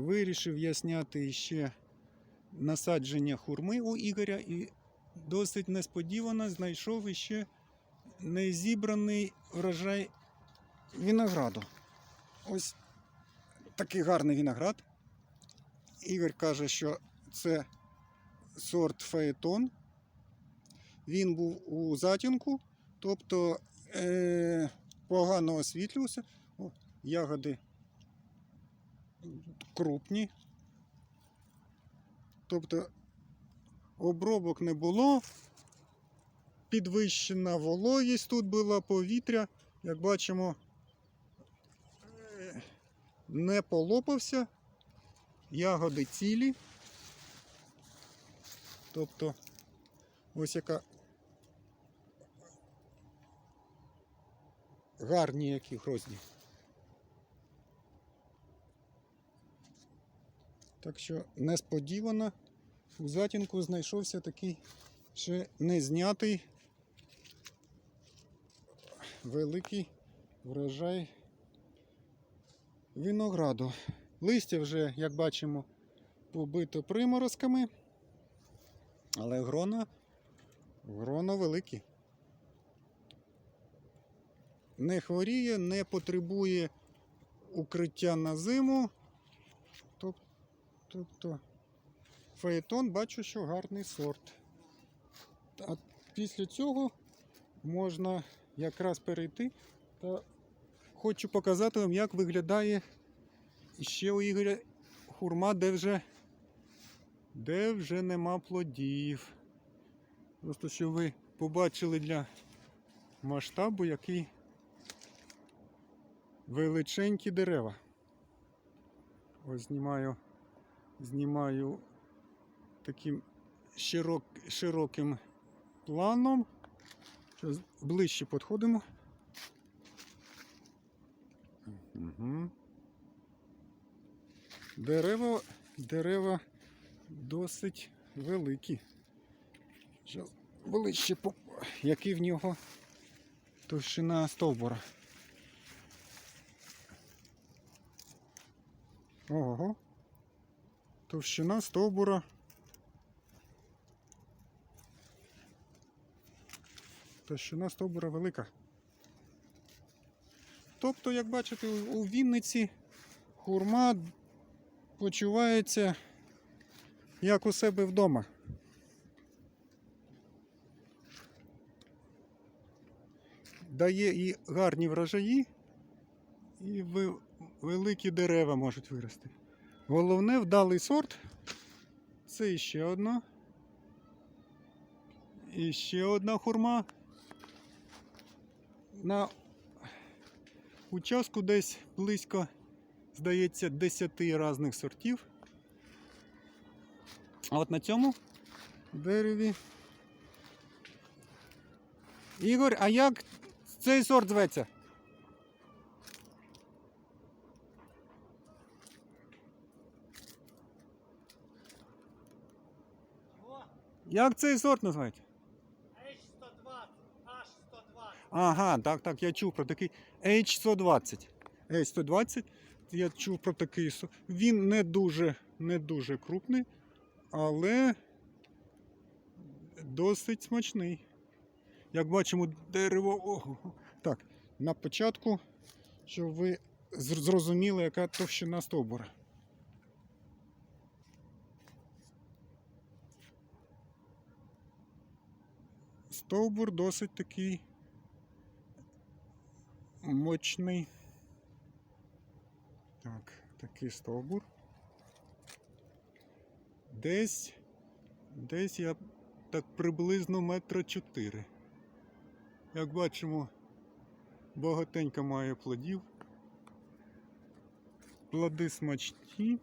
Вирішив я зняти ще насадження хурми у Ігоря і досить несподівано знайшов іще незібраний врожай винограду. Ось такий гарний виноград. Ігор каже, що це сорт фаетон. Він був у затінку, тобто е, погано освітлювався. О, ягоди крупні. Тобто обробок не було. Підвищена вологість тут була повітря. Як бачимо, е, не полопався. Ягоди цілі. Тобто ось яка гарні які грозні. Так що несподівано у затінку знайшовся такий ще не знятий великий врожай винограду. Листя вже, як бачимо, побито приморозками, але грона, грона великі. Не хворіє, не потребує укриття на зиму. Тоб- Тобто фаетон бачу, що гарний сорт. А після цього можна якраз перейти та хочу показати вам, як виглядає ще у Ігоря хурма, де вже, де вже нема плодів. Просто щоб ви побачили для масштабу, який величенькі дерева. Ось знімаю, знімаю таким широк, широким планом. Щас ближче підходимо. Угу. Дерева, дерева досить великі. Зараз ближче, який в нього товщина стовбура. Ого. Товщина стовбура. Товщина стовбура велика. Тобто, як бачите, у- Вінниці хурма почувається як у себе вдома. Дає і гарні врожаї, і великі дерева можуть вирости. Головне вдалий сорт. Це ще одна. І ще одна хурма. На участку десь близько, здається, 10 різних сортів. А от на цьому дереві. Ігор, а як цей сорт зветься? Як цей сорт називається? H120, H120. Ага, так, так, я чув про такий H120. H120. Я чув про такий сорт. Він не дуже, не дуже крупний, але досить смачний. Як бачимо, дерево. Ого. Так, на початку, щоб ви зрозуміли, яка товщина стовбура. Стовбур досить такий мощний. Так, такий стовбур. Десь, десь я так приблизно метра чотири. Як бачимо, багатенько має плодів. Плоди смачні.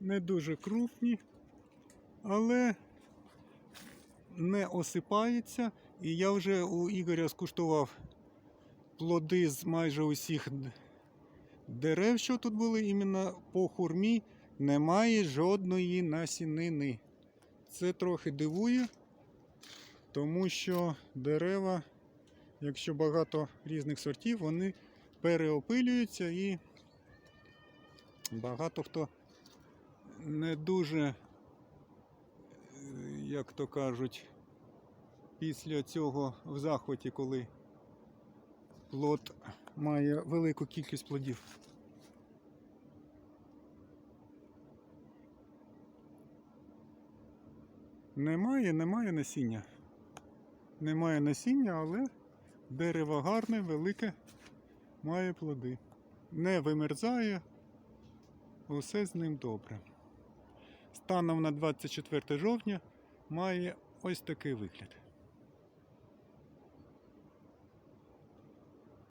Не дуже крупні, але не осипається. І я вже у Ігоря скуштував плоди з майже усіх дерев, що тут були, іменно по хурмі, немає жодної насінини. Це трохи дивує, тому що дерева, якщо багато різних сортів, вони переопилюються і багато хто не дуже, як то кажуть, після цього в захваті, коли плод має велику кількість плодів. Немає, немає насіння. Немає насіння, але дерево гарне, велике, має плоди. Не вимерзає, усе з ним добре. Станом на 24 жовтня має ось такий вигляд.